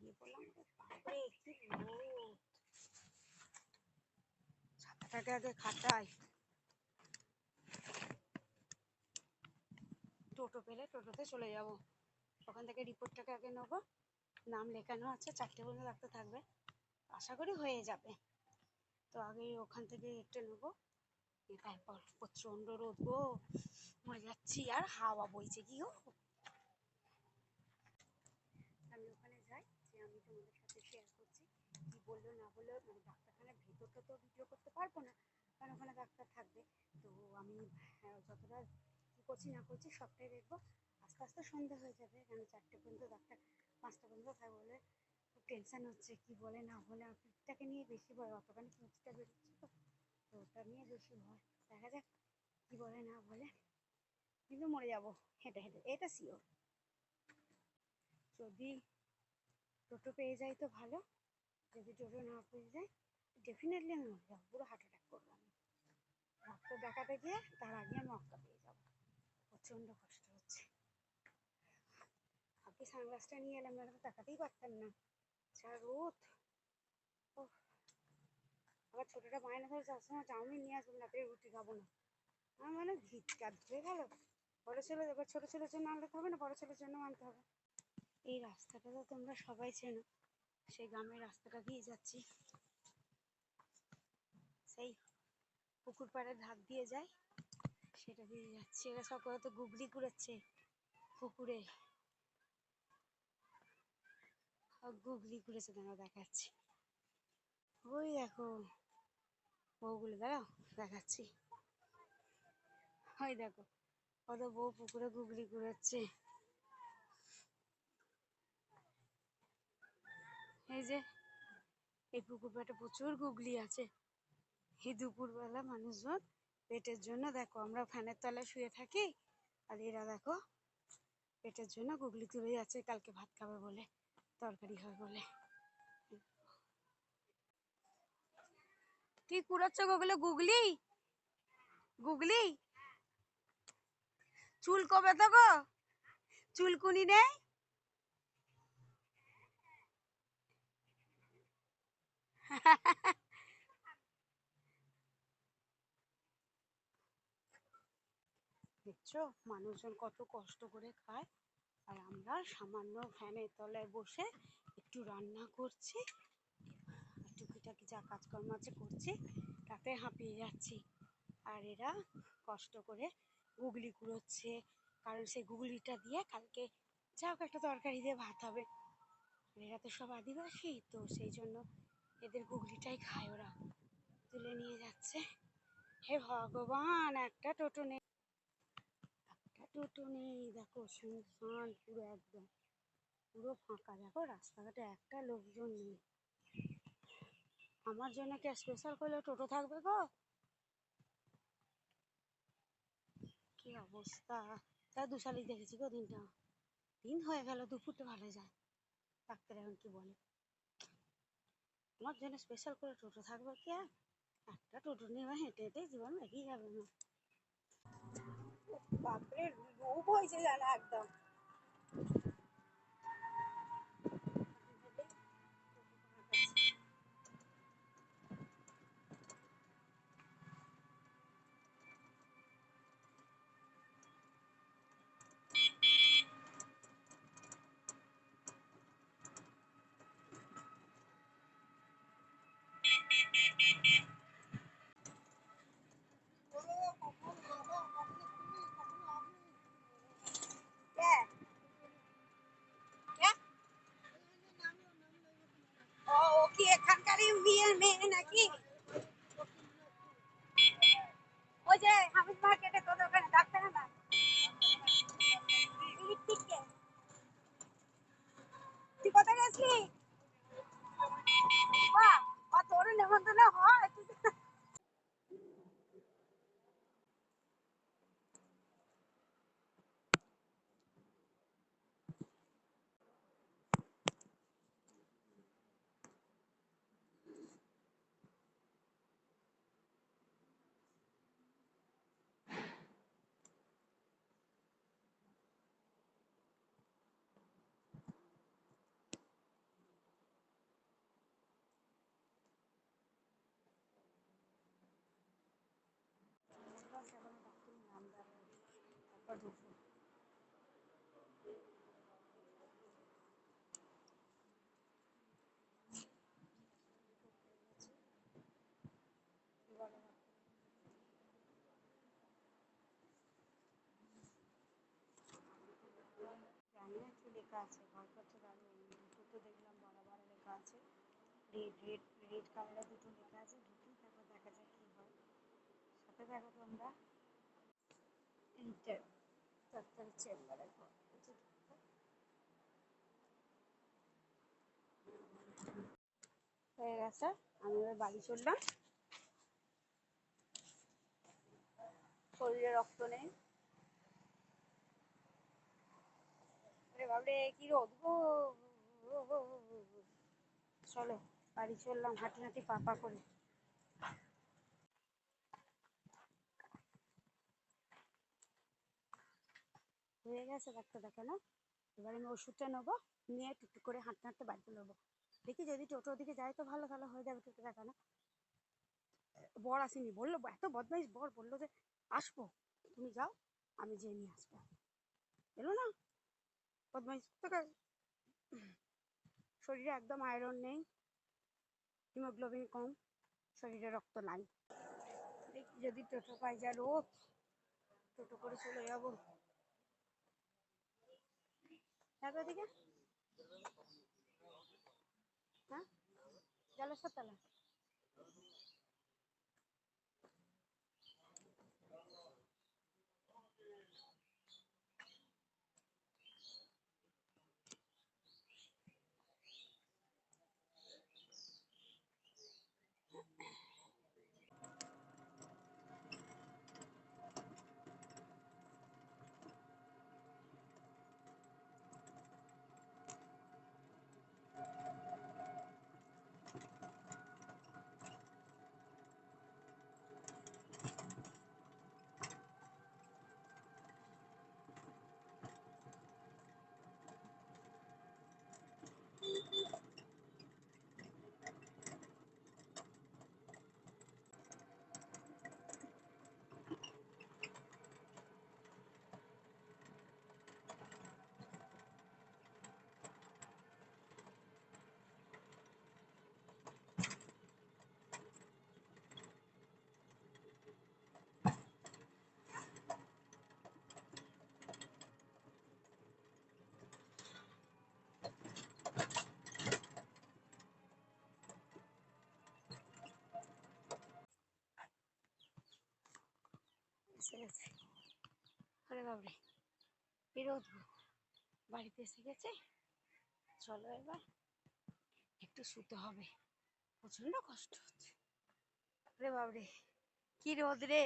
বেরিয়ে পড়লাম রোদ ছাতাটাকে আগে খাটাই টোটো পেলে টোটোতে চলে যাব। ওখান থেকে রিপোর্টটাকে আগে নেব। নাম লেখানো আছে, চারটে পর্যন্ত ডাক্তার থাকবে। আশা করি হয়ে যাবে। তো আগে ওখান থেকে একটা নেব। তারপর প্রচণ্ড রোদ গো। মরে যাচ্ছি আর হাওয়া বইছে কি গো আমি ওখানে যাই যে আমি তোমাদের সাথে শেয়ার করছি কি বলল না বলল মানে ডাক্তারখানার ভেতরটা তো ভিডিও করতে পারব না কারণ ওখানে ডাক্তার থাকবে। তো আমি হ্যাঁ, যতটা কী করছি না করছি সবটাই দেখব। আস্তে আস্তে সন্ধে হয়ে যাবে কেন চারটে পর্যন্ত ডাক্তার পাঁচটা পর্যন্ত থাকবে বলে খুব টেনশন হচ্ছে কি বলে না বলে পিঠটাকে নিয়ে বেশি ভয় অতখানি পিঠটা বেরোচ্ছে তো তো ওটা নিয়ে বেশি ভয়। দেখা যাক কি বলে না বলে কিন্তু মরে যাব হেঁটে হেঁটে এটা শিওর যদি টোটো পেয়ে যাই তো ভালো। যদি টোটো না যাই ডেফিনেটলি আমি মরে যাব পুরো হার্ট অ্যাটাক করব আমি ডাক্তার দেখাতে গিয়ে তার আগে আমি অক্কা পেয়ে যাব। প্রচণ্ড কষ্ট হচ্ছে। আগে সানগ্লাসটা নিয়ে এলাম তো তাকাতেই পারতাম না। যা রোদ। উফ। আবার ছোটোটা বায়না ধরে সবসময় চাউমিন নিয়ে আসব রাতে রুটি খাব না। আমার মানে ভিতটা ধরে গেল। বড় ছেলে, এবার ছোটো ছেলের জন্য আনতে হবে না, বড় ছেলের জন্য আনতে হবে। এই রাস্তাটা তো তোমরা সবাই চেনো। সেই গ্রামের রাস্তাটা দিয়ে যাচ্ছি। সেই পুকুর পাড়ের ধার দিয়ে যায় সেটা দিয়ে যাচ্ছি। এরা সব তো গুগলি কুড়াচ্ছে পুকুরে। গুগলি কুড়েছে, তোমরা দেখাচ্ছি। ওই দেখো, বউগুলো, দাঁড়াও, দেখাচ্ছি। ওই দেখো কত বউ পুকুরে গুগলি কুড়াচ্ছে। এই যে, এই পুকুর পাড়ে প্রচুর গুগলি আছে। এই দুপুরবেলা মানুষজন পেটের জন্য, দেখো আমরা ফ্যানের তলায় শুয়ে থাকি, আর এরা দেখো পেটের জন্য গুগলি তুলে যাচ্ছে, কালকে ভাত খাবে বলে, তরকারি হবে বলে। কি কুড়াচ্ছ গুগলে? গুগলি? গুগলি? চুল কবে তো গো? চুলকুনি নেই? দেখছ? মানুষজন কত কষ্ট করে খায়। আর আমরা সামান্য ফ্যানের তলায় বসে একটু রান্না করছি। টুকিটাকি যা কাজকর্ম আছে করছি, তাতে হাঁপিয়ে যাচ্ছি। আর এরা কষ্ট করে গুগলি কুড়োচ্ছে। কারণ সেই গুগলিটা দিয়ে কালকে যা হোক একটা তরকারি দিয়ে ভাত হবে। এরা তো সব আদিবাসী, তো সেই জন্য এদের গুগলিটাই খায় ওরা। তুলে নিয়ে যাচ্ছে। হে ভগবান, একটা টোটো নেই। একটা টোটো নেই। দেখো শুনশান পুরো একদম। পুরো ফাঁকা। দেখো, রাস্তাঘাটে একটা লোকজন নেই। আমার জন্য কি স্পেশাল করলে টোটো থাকবে গো? কি অবস্থা? তা দুশালি দেখেছি গো দিনটা। দিন হয়ে গেল, দুপুরটা ভালো যায়। ডাক্তার এখন কি বলে? আমার জন্য স্পেশাল করে টোটো থাকবে কি একটা টোটো এবার হেঁটে হেঁটে জীবন এগিয়ে যাবে না। বাপরে, রূপ হয়েছে জানা একদম। এখানকারই বিয়ে মেয়ে নাকি? ওই যে হামিদ মার্কেটে তোদের ওখানে ডাক্তার না তুই কোথায় গেছিলি আর তোর নেমন্তন্ন হয় তো- জানি লেখা আছে ভয় করছে দাঁড়িয়ে দুটো লেখা আছে রেড রেড রেড কালারের দুটো লেখা আছে দুটোই তারপর দেখা যাক কি হয় সাথে দেখো তোমরা এইটা ডাক্তারের চেম্বারের ঘর। হয়ে গেছে, আমি এবার বাড়ি চললাম। শরীরে রক্ত নেই। বাবরে, কি রোদ চলো, বাড়ি চললাম হাঁটি হাঁটি পাপা করে। হয়ে গেছে ডাক্তার দেখানো। এবার আমি ওষুধটা নেব, নিয়ে টুকটুক করে হাঁটতে হাঁটতে বাড়িতে নেব দেখি যদি টোটোর দিকে যাই তো ভালো, তাহলে হয়ে যাবে টোটো দেখানো। বর আসেনি, বলল, এত বদমাইশ বর বলল যে, আসব, তুমি যাও, আমি যেয়ে নিয়ে আসব। এলো না। বদমাইশ কোথাকার? শরীরে একদম আয়রন নেই হিমোগ্লোবিন কম, শরীরে রক্ত নাই। দেখি যদি টোটো পাই যা রোদ টোটো করে চলে যাব। দেখো দিকে হ্যাঁ? জলেশ্বর তলা এসে গেছে। আরে বাবরে বেরোদ বাড়িতে এসে গেছে। চলো এবার, একটু শুতে হবে। প্রচণ্ড কষ্ট হচ্ছে। আরে বাবরে কি রোদ রে।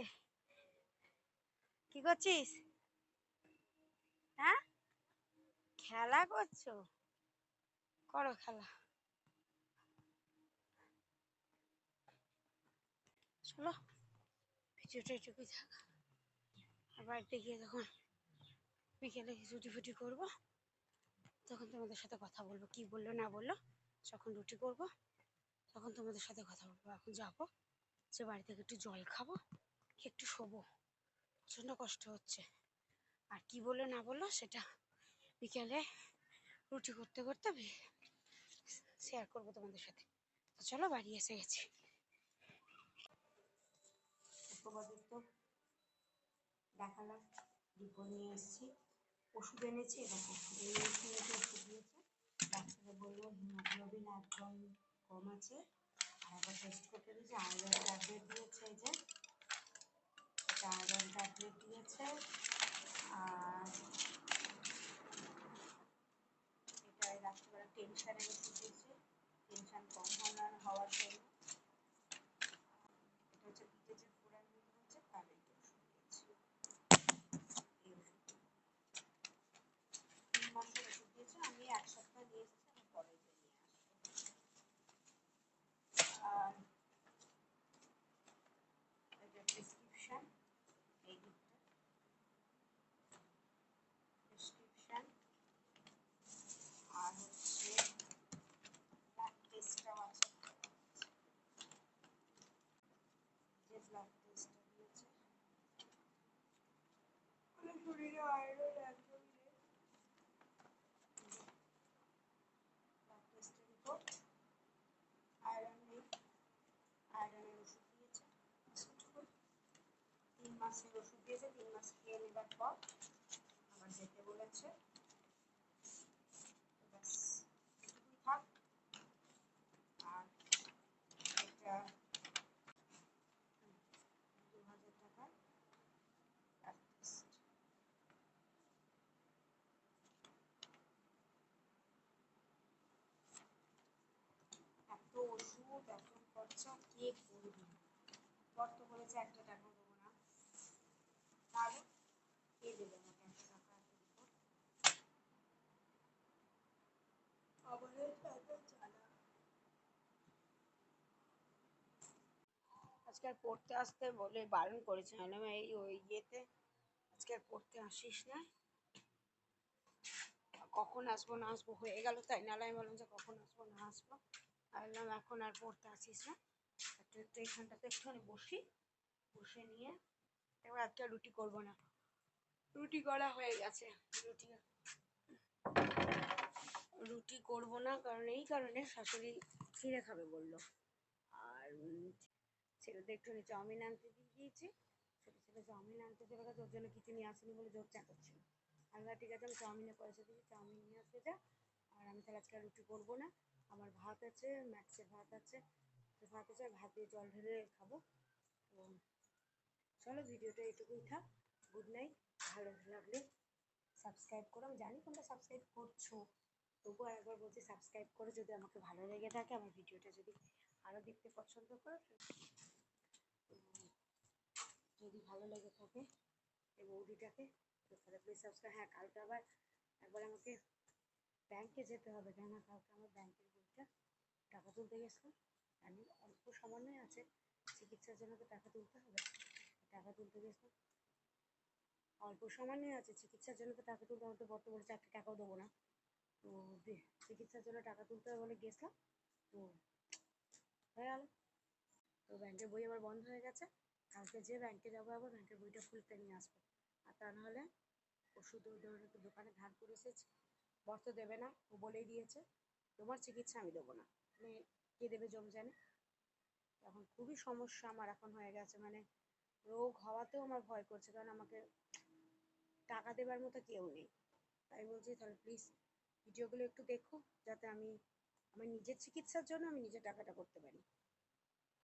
কি করছিস? হ্যাঁ? খেলা করছ? করো খেলা। চলো ভিডিওটা এটুকুই থাক। আর বাড়িতে গিয়ে যখন বিকেলে রুটি ফুটি করব, তখন তোমাদের সাথে কথা বলব, কি বলল, না বলল, যখন রুটি করব, তখন তোমাদের সাথে কথা বলব। এখন যাব, যে বাড়ি থেকে একটু জল খাব একটু শোবো। প্রচণ্ড কষ্ট হচ্ছে। আর কি বলল, না বলল, সেটা বিকেলে রুটি করতে করতে শেয়ার করব তোমাদের সাথে। তো চলো, বাড়ি এসে গেছি। তো দেখালাম ডিপো নিয়ে এসেছি। ওষুধ এনেছি এবং ওষুধ এসে ওষুধ দিয়েছে। ডাক্তারে বলল, হিমোগ্লোবিন একদম কম আছে। আর একবার টেস্ট করতে দিয়েছে আয়রন ট্যাবলেট দিয়েছে যে। এটা আয়রন ট্যাবলেট দিয়েছে আর এটা রাত্রিবেলা টেনশানের ওষুধ দিয়েছে টেনশান কম হওয়ার হওয়ার জন্য এটা হচ্ছে ভিটেজের ফোড়ার মতো হচ্ছে তার এই ওষুধ দিয়েছে এই ওষুধ তিন মাসের ওষুধ দিয়েছে আমি এক সপ্তাহ নিয়ে এসেছি আমি পরে গিয়ে নিয়ে আসব আর এটা প্রেসক্রিপশন এই দিকটা প্রেসক্রিপশন আর হচ্ছে ব্লাড টেস্টটাও আছে আয়রন আয়রন নেই ওষুধ দিয়েছে তিন দিয়েছে তিন মাস খেয়ে নেবার পর আবার যেতে বলেছে ব্যাস এটুকুই থাক আর এটা দু হাজার টাকা ব্লাড টেস্ট এত ওষুধ এত কে করবে বলেছে একটা টাকা দেবো না। তাহলে কে দেবে একশো টাকা আজকে আর পড়তে আসতে বলে বারণ করেছে এই ওই ইয়েতে আজকে আর পড়তে আসিস না। কখন আসব না আসব হয়ে গেল তাই, নাহলে আমি বললাম যে কখন আসব না আসব। বললাম এখন আর পড়তে আসিস না। একটু একটু এখানটাতে একটুখানি বসি বসে নিয়ে এবার আজকে রুটি করব না। রুটি করা হয়ে গেছে। রুটি রুটি করব না কারণ এই কারণে শাশুড়ি ছিঁড়ে খাবে বলল। আর ছেলেদের একটুখানি চাউমিন আনতে দিয়ে দিয়েছি। ছোটো ছেলে চাউমিন আনতে চলে গেছে ওর জন্য কিছু নিয়ে আসেনি বলে জোর চাটাচ্ছিল আমি বললাম, ঠিক আছে আমি চাউমিনের পয়সা দিচ্ছি চাউমিন নিয়ে আসতে যা। আর আমি তাহলে আজকে রুটি করব না। আমার ভাত আছে ম্যাক্সের ভাত আছে। তো ভাত আছে, ভাত দিয়ে জল ঢেলে খাব। তো চলো ভিডিওটা এটুকুই থাক। গুড নাইট ভালো লাগলে সাবস্ক্রাইব করো। আমি জানি তোমরা সাবস্ক্রাইব করছ। তবুও একবার বলছি সাবস্ক্রাইব করে যদি আমাকে ভালো লেগে থাকে, আমার ভিডিওটা যদি আরও দেখতে পছন্দ করো যদি ভালো লেগে থাকে এই বৌদিটাকে, তো তাহলে প্লিজ সাবস্ক্রাইব হ্যাঁ কালকে আবার একবার আমাকে ব্যাংকে যেতে হবে কেন কালকে আমার টাকা তুলতে গেছিলাম। আমি অল্প সামান্যই আছে, চিকিৎসার জন্য তো টাকা তুলতে হবে। টাকা তুলতে গেছিলাম। অল্প সামান্যই আছে, চিকিৎসার জন্য তো টাকা তুলতে আমার তো বর্ত বলেছে একটা টাকাও দেবো না। তো চিকিৎসার জন্য টাকা তুলতে হবে বলে গেছিলাম। তো হয়ে গেল। তো ব্যাংকের বই আবার বন্ধ হয়ে গেছে। কালকে যে ব্যাংকে যাব আবার ব্যাংকের বইটা খুলতে নিয়ে আসব। আর তা নাহলে ওষুধ ওই ধরনের দোকানে ধার করে এসেছি বর তো দেবে না, ও বলেই দিয়েছে। তোমার চিকিৎসা আমি দেবো না। কে দেবে জম জানে? এখন খুবই সমস্যা আমার এখন হয়ে গেছে। মানে রোগ হওয়াতেও আমার ভয় করছে, কারণ আমাকে টাকা দেবার মতো কেউ নেই। তাই বলছি, তাহলে প্লিজ ভিডিওগুলো একটু দেখো, যাতে আমি, আমার নিজের চিকিৎসার জন্য আমি নিজে টাকাটা করতে পারি।